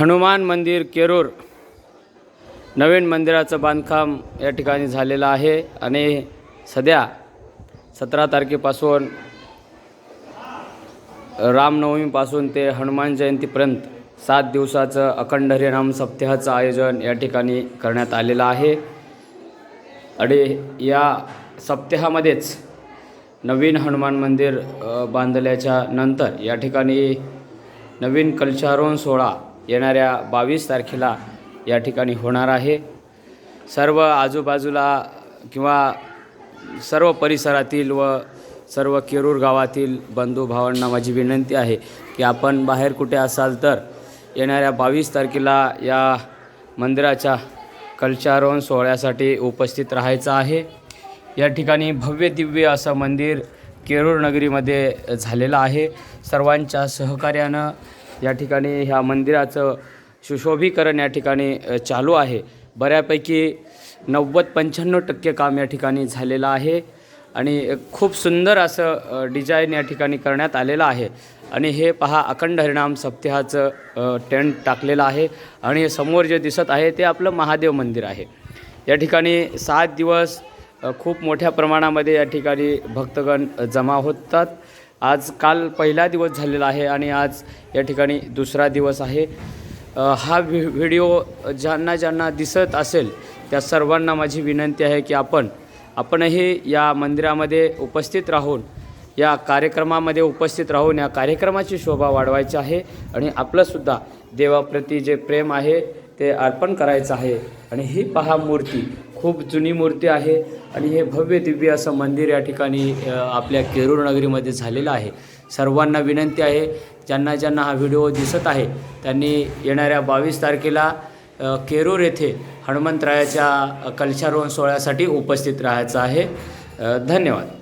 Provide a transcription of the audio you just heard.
हनुमान मंदिर केरूर. नवीन मंदिराचं बांधकाम या ठिकाणी झालेलं आहे आणि सध्या सतरा तारखेपासून रामनवमीपासून ते हनुमान जयंतीपर्यंत सात दिवसाचं अखंड हरिनाम सप्ताहाचं आयोजन या ठिकाणी करण्यात आलेलं आहे. आणि या सप्ताहामध्येच नवीन हनुमान मंदिर बांधल्याच्या नंतर या ठिकाणी नवीन कल्चारोहण सोहळा येणाऱ्या बावीस तारखेला या ठिकाणी होणार आहे. सर्व आजूबाजूला किंवा सर्व परिसरातील व सर्व केरूर गावातील बंधू भावांना माझी विनंती आहे की आपण बाहेर कुठे असाल तर येणाऱ्या बावीस तारखेला या मंदिराच्या कल्चारोहण सोहळ्यासाठी उपस्थित राहायचं आहे. या ठिकाणी भव्य दिव्य असं मंदिर केरूर नगरीमध्ये झालेलं आहे. सर्वांच्या सहकार्यानं या ठिकाणी ह्या मंदिराचं सुशोभीकरण या ठिकाणी चालू आहे. बऱ्यापैकी नव्वद पंच्याण्णव टक्के काम या ठिकाणी झालेलं आहे आणि खूप सुंदर असं डिझाईन या ठिकाणी करण्यात आलेलं आहे. आणि हे पहा अखंड हरिणाम सप्ताहाचं टेंट टाकलेलं आहे आणि समोर जे दिसत आहे ते आपलं महादेव मंदिर आहे. या ठिकाणी सात दिवस खूप मोठ्या प्रमाणामध्ये या ठिकाणी भक्तगण जमा होतात. आज काल पहिला दिवस झालेला आहे आणि आज या ठिकाणी दुसरा दिवस आहे. हा व्हि व्हिडिओ ज्यांना ज्यांना दिसत असेल त्या सर्वांना माझी विनंती आहे की आपण आपणही या मंदिरामध्ये उपस्थित राहून या कार्यक्रमामध्ये उपस्थित राहून या कार्यक्रमाची शोभा वाढवायची आहे. आणि आपलंसुद्धा देवाप्रती जे प्रेम आहे ते अर्पण करायचं आहे. आणि ही पहा मूर्ती खूप जुनी मूर्ती आहे. आणि हे भव्य दिव्य असं मंदिर या ठिकाणी आपल्या केरूर नगरीमध्ये झालेलं आहे. सर्वांना विनंती आहे ज्यांना ज्यांना हा व्हिडिओ दिसत आहे त्यांनी येणाऱ्या बावीस तारखेला केरूर येथे हनुमंतरायाच्या कलशारोहण सोहळ्यासाठी उपस्थित राहायचं आहे. धन्यवाद.